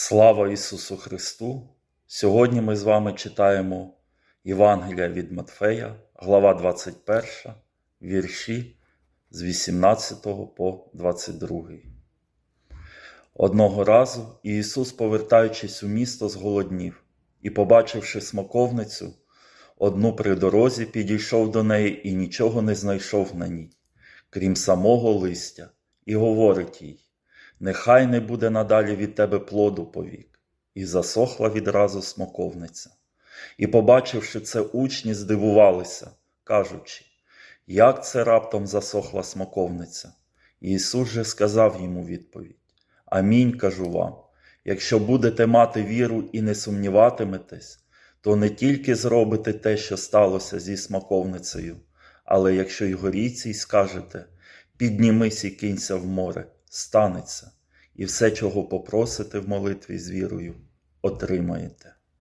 Слава Ісусу Христу! Сьогодні ми з вами читаємо Євангелія від Матфея, глава 21, вірші з 18 по 22. Одного разу Ісус, повертаючись у місто, зголоднів і, побачивши смоковницю, одну при дорозі, підійшов до неї і нічого не знайшов на ній, крім самого листя, і говорить їй: Нехай не буде надалі від тебе плоду повік. І засохла відразу смоковниця. І, побачивши це, учні здивувалися, кажучи, як це раптом засохла смоковниця. І Ісус же сказав йому відповідь: Амінь кажу вам, якщо будете мати віру і не сумніватиметесь, то не тільки зробите те, що сталося зі смоковницею, але якщо й горіться й скажете, піднімись і кинься в море, станеться, і все, чого попросите в молитві з вірою, отримаєте.